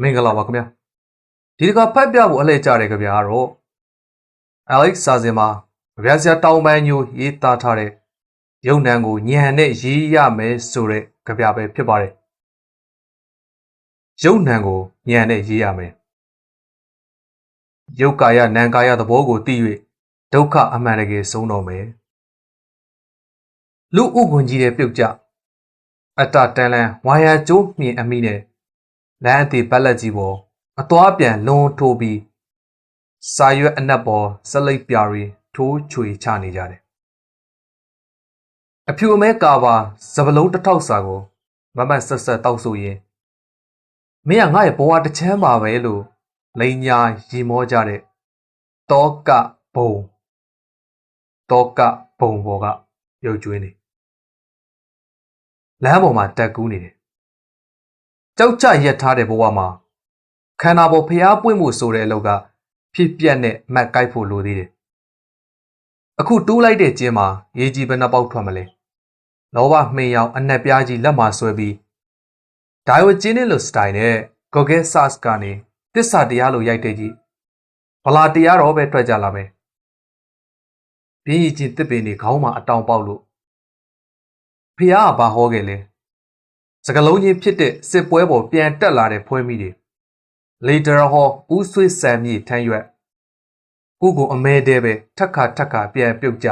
မင်္ဂလာပါခင်ဗျာဒီတစ်ခါဖတ်ပြဖို့အလှည့်ကြတယ်ခင်ဗျာကတော့ Alex စာစင်မှာဗျာဆရာတောင်ပန်းညိုရေးသားထားတဲ့ရုပ်နံကိုညံနဲ့ရေးရမယ်ဆိုတဲ့ကြပြပဲဖြစ်ပါတယ်ရုပ်နံကိုညံနဲ့ရေးရမယ်ရုပ်ကာယနာမ်ကာယသဘောကိုသိ၍ဒုက္ခအမှန်တကယ်ဆုံးတော့မယ်လူဥကွန်ကြီးတဲ့ပြုတ်ကြအတ္တတန်လန်ဝါယာကျိုးမြင်အမိနဲ့ လမ်းအသေးပက်လက်ကြီးပေါ်အသွားပြန်လွန်ထိုးပြီးစာရွက်အနက်ပေါ်စလိပ်ပြာရီထိုးချွေချနေကြတယ်အဖြူအမဲကာပါစပလုံးတစ်ထောက်စာကိုမမတ်ဆက်ဆက်တောက်ဆိုရင်မင်းကငါ့ရဲ့ဘဝတစ်ချမ်းပါပဲလို့လိန်ညာရီမောကြတဲ့တောကဘုံတောကဘုံပေါ်ကရုပ်ကျွေးနေလမ်းပေါ်မှာတက်ကူးနေတယ် ကြောက်ကြရက်ထားတဲ့ဘဝမှာခန္ဓာပေါ်ဖျားပွင့်မှုဆိုတဲ့အလုပ်ကဖြစ်ပြက်နဲ့မက်ကိုက်ဖို့လိုသေးတယ်အခုတူးလိုက်တဲ့ကျင်းမှာရေကြီးဘယ်နှပေါက်ထွက်မလဲလောဘမှင်ရောက်အနက်ပြားကြီးလက်မှာဆွဲပြီးဒိုင်ဝကျင်းနဲ့လို့စတိုင်နဲ့ကိုဂဲဆတ်ကနေတစ္ဆာတရားလိုရိုက်တဲ့ကြီးဗလာတရားတော့ပဲထွက်ကြလာမယ်ပြင်းရည်ချင်းတစ်ပင်တွေခေါင်းမှာအတောင်ပေါက်လို့ဖះကဘာဟောခဲ့လဲ စကလုံးချင်းဖြစ်တဲ့စစ်ပွဲပေါ်ပြန်တက်လာတဲ့ဖွဲမိတွေလေတရဟောဦးဆွေးဆံမြေထမ်းရွက်ကိုကိုအမဲတဲပဲထက်ခါထက်ခါပြန်ပြုတ်ကြ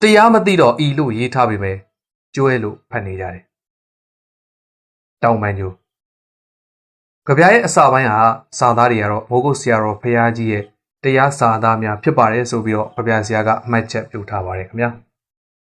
တရားမသိတော့ဤလို့ရေးထားပေမဲ့ကျွဲလို့ဖတ်နေကြတယ်တောင်ပန်ကျိုးကြပြရဲ့အစာပိုင်းဟာစာသားတွေကတော့မိုးကုတ်ဆရာတော်ဖះကြီးရဲ့တရားစာသားများဖြစ်ပါတယ်ဆိုပြီးတော့ကြပြဆရာကအမှတ်ချက်ပြုထားပါတယ်ခင်ဗျာ